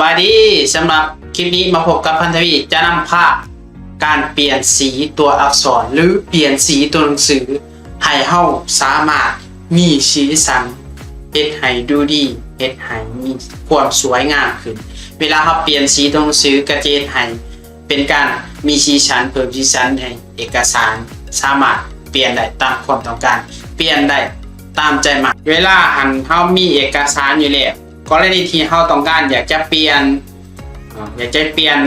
บายดีสำหรับคลิปนี้มาพบกับพันธวีจะนำภาพการเปลี่ยนสีตัวอักษรหรือเปลี่ยนสีตัวหนังสือให้เฮาสามารถมีสีสันเฮ็ดให้ดูดีเฮ็ดให้มีความสวยงามขึ้น เวลาเราเปลี่ยนสีตัวหนังสือกระเจดให้เป็นการมีสีสันเพิ่มสีสันให้เอกสารสามารถเปลี่ยนได้ตามความต้องการ เปลี่ยนได้ตามใจมักเวลาหันเฮามีเอกสารอยู่แล้ว กรณีที่เฮาต้องการอยากจะเปลี่ยนอยากจะเปลี่ยน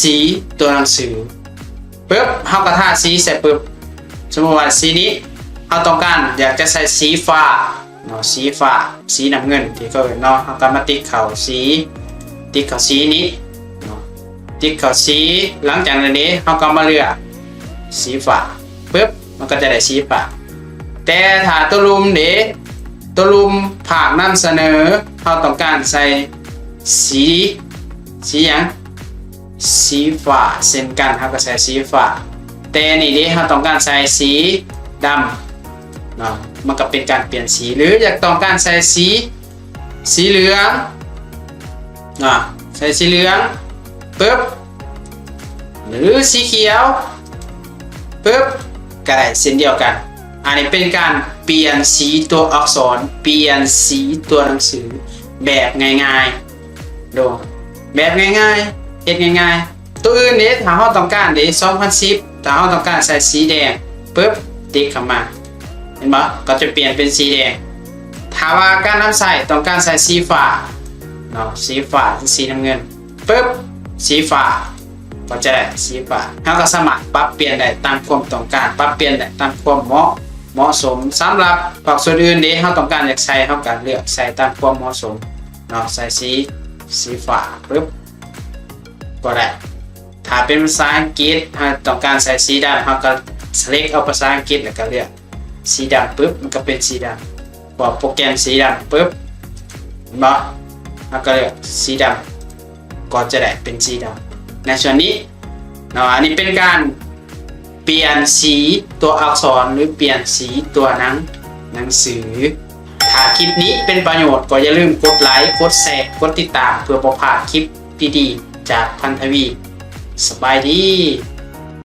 สีตัวหนังสือปึ๊บเฮาก็ทาสีเสร็จปึ๊บสมมติว่าสีนี้เฮาต้องการอยากจะใส่สีฟ้าเนาะสีฟ้าสีน้ำเงินที่เขาเห็นเนาะเฮาก็มาติ๊กเข้าสีติ๊กเข้าสีนี้เนาะติ๊กเข้าสีหลังจากนั้นนี้เฮาก็มาเลือกสีฟ้าปึ๊บมันก็จะได้สีฟ้าแต่ถ้าตัวลุมเดะ ตัวลุมผากนำเสนอเราต้องการใส่สี สีหยังสีฟ้าเช่นกันเราก็ใส่สีฟ้าแต่นี่เดะเราต้องการใส่สีดำเนาะมันก็เป็นการเปลี่ยนสีหรืออยากต้องการใส่สีสีเหลืองอะใส่สีเหลืองปึ๊บหรือสีเขียวปึ๊บก็ได้เช่นเดียวกัน อันนี้เป็นการเปลี่ยนสีตัวอักษร เปลี่ยนสีตัวหนังสือแบบง่ายๆดูแบบง่ายๆเฮ็ดง่ายๆ ตัวอื่นนี้ถ้าเราต้องการเด้2010ถ้าเราต้องการใส่สีแดงปึ๊บติ๊กเข้ามา เห็นบ่ก็จะเปลี่ยนเป็นสีแดงถ้าว่าการนำใส่ต้องการใส่สีฟ้าเนาะสีฟ้าสีน้ำเงินปึ๊บสีฟ้าก็จะได้สีฟ้าเราก็สามารถปรับเปลี่ยนได้ตามความต้องการ ปรับเปลี่ยนได้ตามความเหมาะ เหมาะสมสำหรับผักส่วนอื่นนี้เราต้องการอยากใส่เราก็เลือกใส่ตามความเหมาะสมเนาะใส่สีสีฟ้าปึ๊บก็ได้ถ้าเป็นภาษาอังกฤษเราต้องการใส่สีดำเราก็ select เอาภาษาอังกฤษแล้วก็เลือกสีดำปึ๊บมันก็เป็นสีดำบอกโปรแกรมสีดำปึ๊บเนบ่เราก็เลือกสีดำก็จะได้เป็นสีดำในส่วนนี้เนาะอันนี้เป็นการ เปลี่ยนสีตัวอักษรหรือเปลี่ยนสีตัวหนังหนังสือ ถ้าคลิปนี้เป็นประโยชน์ก็อย่าลืมกดไลค์ กดแชร์ กดติดตามเพื่อประพาดคลิปดีๆ จากพันธวี สบายดี